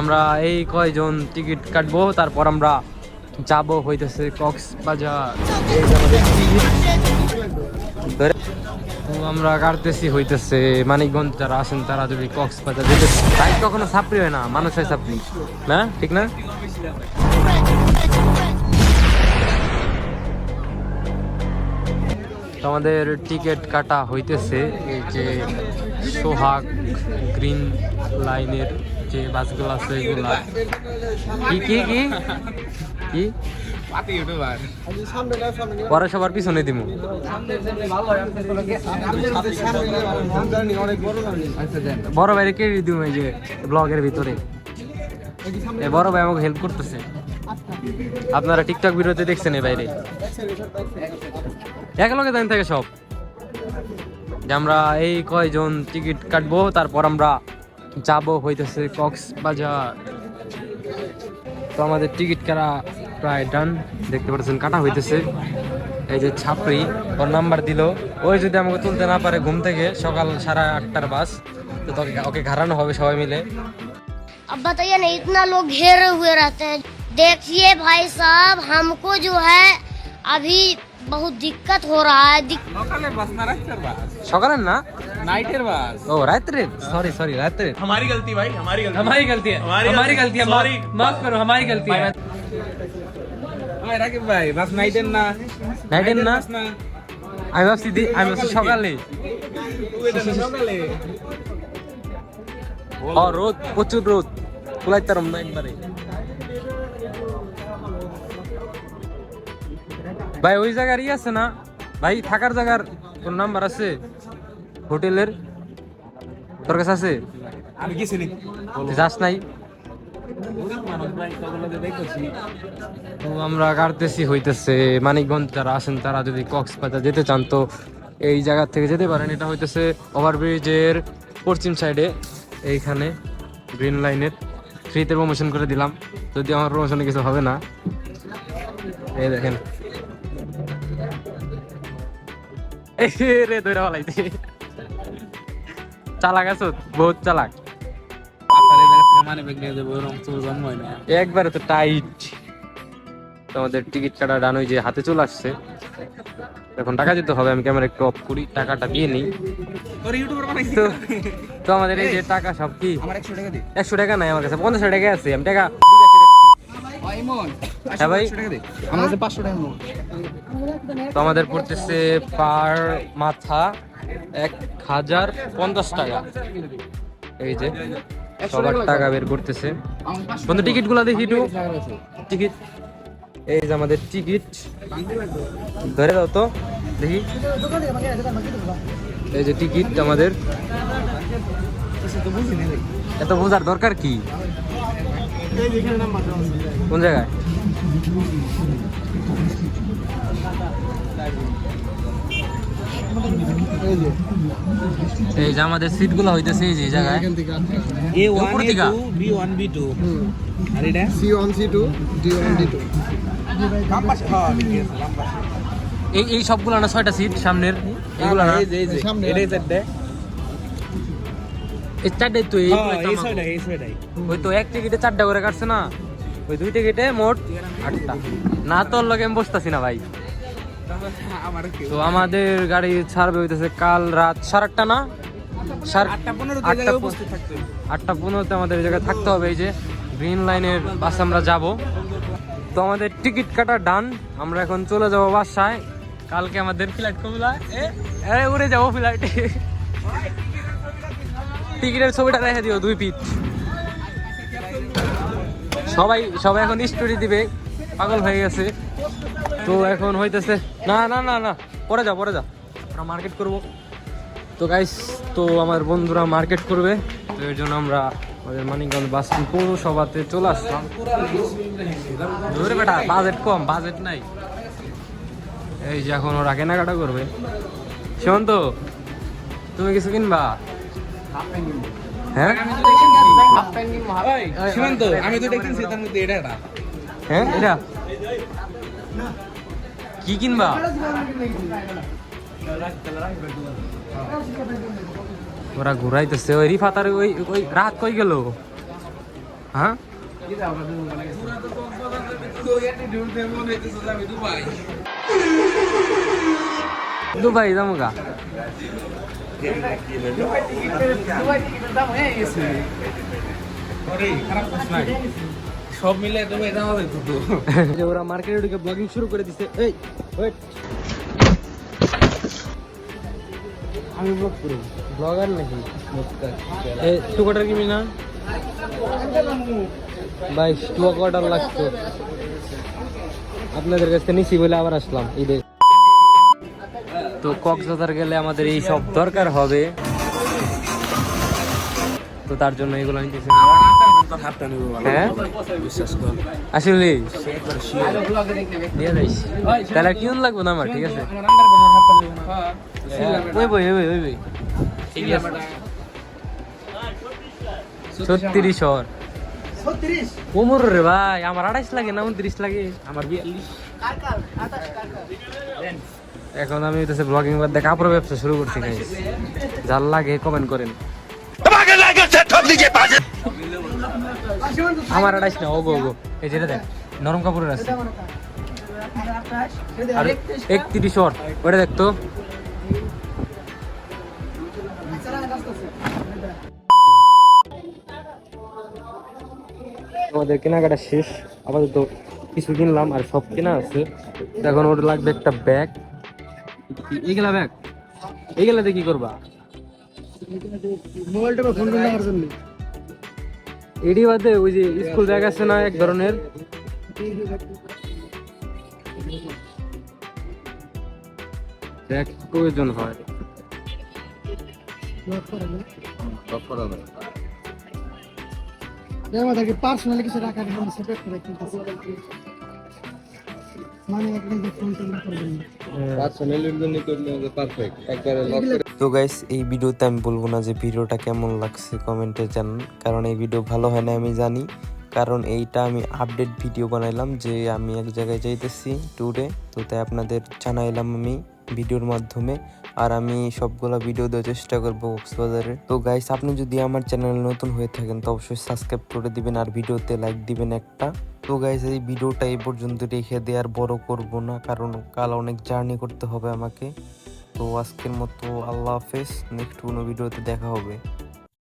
আমরা এই কয়জন টিকিট কাটবো, তারপর আমরা যাব হইতেছে কক্সবাজার। আমরা কাটতেছি হইতেছে মানিকগঞ্জ, যারা আছেন তারা যদি কক্সবাজার যেতে বাইক কখনো সাপড়ি হয় না মানুষ হয় সাপড়ি না? ঠিক না? তো আমাদের টিকিট কাটা হইতেছে। এই যে সোহাগ গ্রিন লাইনের যে বাসগুলো আছে এগুলা। কি কি কি? কি? পরে সবার পিছনে দিমু। বড় ভাইরে কে দিমু এই যে ব্লগের ভিতরে। বড় ভাই আমাকে হেল্প করতেছে। আপনারা টিকটক ভিডিওতে দেখছেন এই বাইরে একলগে দাঁড়িয়ে থাকে সব যে আমরা এই কয়জন টিকিট কাটবো তারপর আমরা যাব হইতেছে কক্সবাজার তো আমাদের টিকিট কাটা প্রায় ডান দেখতে পাচ্ছেন কাটা হইতেছে এই যে ছাপড়ি ওর নাম্বার দিল ওই যদি আমাকে তুলতে না পারে ঘুম থেকে সকাল সাড়ে আটটার বাস তো তোকে ওকে ঘাড়ানো হবে সবাই মিলে अब बताइए ना इतना लोग घेरे हुए रहते हैं देखिए भाई साहब हमको जो है अभी बहुत दिक्कत हो रहा है दिक... সকালের বাস না রাতের বাস সকালের না নাইটের বাস ও রাত্রে সরি সরি রাত্রে हमारी गलती भाई हमारी गलती हमारी गलती है हमारी हमारी गलती गलती है Sorry. माफ माफ करो हमारी गलती है ভাই রাকিব ভাই বাস নাইটের না নাইটের না বাস না আমি ভাবছি দি- আমি ভাবছি সকালে তুই এটা তো সকালে ও রোদ প্রচুর রোদ কুলাইতারম না একবারে ভাই ওই জায়গারই আছে না? ভাই থাকার জায়গার কোন নাম্বার আছে? হোটেলের? তোর কাছে আছে? আমি যাস নাই? তো আমরা কাটতেছি হইতেছে মানিকগঞ্জ যারা আছেন তারা যদি কক্সবাজার যেতে চান তো এই জায়গা থেকে যেতে পারেন। এটা হইতেছে ওভারব্রিজের পশ্চিম সাইডে এইখানে গ্রিন লাইনের ফ্রিতে প্রমোশন করে দিলাম। যদি আমার প্রমোশনে কিছু হবে না। এই দেখেন। রে ধরে ফেলাইছে চালাক আছো? বহুত চালাক। একবারে তো টাইট তো আমাদের টিকিট কাটা ডান ওই যে হাতে চলে আসছে। এখন টাকা দিতে হবে আমি ক্যামেরা একটু অফ করি টাকাটা দিয়ে নিই। তো তো আমাদের এই যে টাকা সব কি? আমার 100 টাকা দে। একশো টাকা নাই আমার কাছে পঞ্চাশ টাকা আছে আমি টাকা হ্যাঁ ভাই। টাকা দে। আমার কাছে 500 টাকা তো আমাদের পড়তেছে পার মাথা এক হাজার পঞ্চাশ টাকা। এই যে সবার টাকা বের করতেছে। বন্ধু টিকিটগুলা দেখি একটু। টিকিট। এই যে আমাদের টিকিট। ধরে দাও তো দেখি। এই যে টিকিট আমাদের। এত বোঝার দরকার কি? কোন জায়গায়? এই যে আমাদের সিটগুলো হইতেছে এই যে জায়গায়। এ উপর 1 থেকে? এ 2 বি 1 বি 2 আর এটা? C one C two D one D two. হ্যাঁ এই এই সবগুলো না ছয়টা সিট সামনের? এগুলো না? এই যে এই যে সামনে এটাই চারটে এই চারটাই তো এই হ্যাঁ ওই তো এক টিকিটে চারটা করে কাটছে না? ওই দুই টিকিটে মোট আটটা। না তোর লগে আমি বসতাছি না ভাই। তো আমাদের গাড়ি ছাড়বে হইতেছে কাল রাত সাড়ে আটটা না? আটটা পনেরোতে আমাদের এই জায়গায় থাকতে হবে এই যে গ্রিন লাইনের বাসে আমরা যাব। তো আমাদের টিকিট কাটা ডান আমরা এখন চলে যাব বাসায়। কালকে আমাদের ফ্লাইট কমলা এ, উড়ে যাব ফ্লাইটে টিকিটের ছবিটা রেখে দিও, দুই পিঠ সবাই সবাই এখন স্টোরি দিবে, পাগল হয়ে গেছে। তো এখন হইতেছে না না না না, পরে যা পরে যা। আমরা মার্কেট করব। তো গাইস তো আমার বন্ধুরা মার্কেট করবে। তো এর জন্য আমরা আমাদের মানিকগঞ্জ বাস পৌরসভাতে চলে আসলাম। ধরে বেটা বাজেট কম বাজেট নাই। এই যে এখন ওরা কেনাকাটা করবে। সীমন্ত, তুমি কিছু কিনবা? হ্যাঁ? সীমান্ত আমি তো দেখেছি তার মধ্যে এটা হ্যাঁ এটা? কি কিনবা? ওরা ঘুরাইতেছে ওই রিফাতার ওই ওই রাত কই গেল? হ্যাঁ? দুবাই যামুগা সব মিলে দুবাই যাওয়া যাইতো তো যে ওরা মার্কেটে ঢুকে ব্লগিং শুরু করে দিছে। এই আমি ব্লগ করব ব্লগার নাকি? এই টু কোয়ার্টার কিনি না ভাই টু কোয়ার্টার লাগতো আপনাদের কাছ থেকে নিছি বলে আবার আসলাম, ঈদে। তো কক্সবাজার গেলে আমাদের এই সব দরকার হবে। তো তার জন্য এগুলো নিতেছি হ্যাঁ? আসলে তাহলে কিউন লাগবে না আমার? ঠিক আছে। ওই বই ছত্রিশ কোমর রে ভাই, আমার আড়াইশ লাগে না, উনত্রিশ লাগে। আমার বিয়াল্লিশ। এখন আমি হইতেছে ব্লগিং বাদ দিয়ে কাপড় ব্যবসা শুরু করছি গাইস যার লাগে কমেন্ট করেন। আমার আড়াইশ না ওগো ওগো। এই যেটা দেখ নরম কাপড়ের আছে। আর একত্রিশ ওর ওটা দেখ তো। আমাদের কেনাকাটা শেষ। আপাতত কিছু কিনলাম আর সব কেনা আছে। এখন ওর লাগবে একটা ব্যাগ এইগুলা ব্যাগ? এইগুলাতে কি করবা? মোবাইলটা ফোন করে জন্য। এডি বাদে ওই যে স্কুল ব্যাগ আছে না এক ধরনের? ব্যাগ প্রয়োজন হয়। দেখো দেখি পার্সোনালি কিছু রাখার জন্য সেপারেট করে তো গাইস এই ভিডিওতে আমি বলব না যে ভিডিওটা কেমন লাগছে কমেন্টে জানান, কারণ এই ভিডিও ভালো হয় না আমি জানি। কারণ এইটা আমি আপডেট ভিডিও বানাইলাম যে আমি এক জায়গায় যাইতেছি ট্যুরে তো তাই আপনাদের জানাইলাম আমি ভিডিওর মাধ্যমে। আর আমি সবগুলো ভিডিও দেওয়ার চেষ্টা করব কক্সবাজারের। তো গাইস আপনি যদি আমার চ্যানেল নতুন হয়ে থাকেন, তো অবশ্যই সাবস্ক্রাইব করে দিবেন, আর ভিডিওতে লাইক দিবেন একটা। তো গাইস এই ভিডিওটা এই পর্যন্ত রেখে দেওয়ার বড় করব না, কারণ কাল অনেক জার্নি করতে হবে আমাকে। তো আজকের মতো আল্লাহ হাফেজ, নেক্সট কোনো ভিডিওতে দেখা হবে।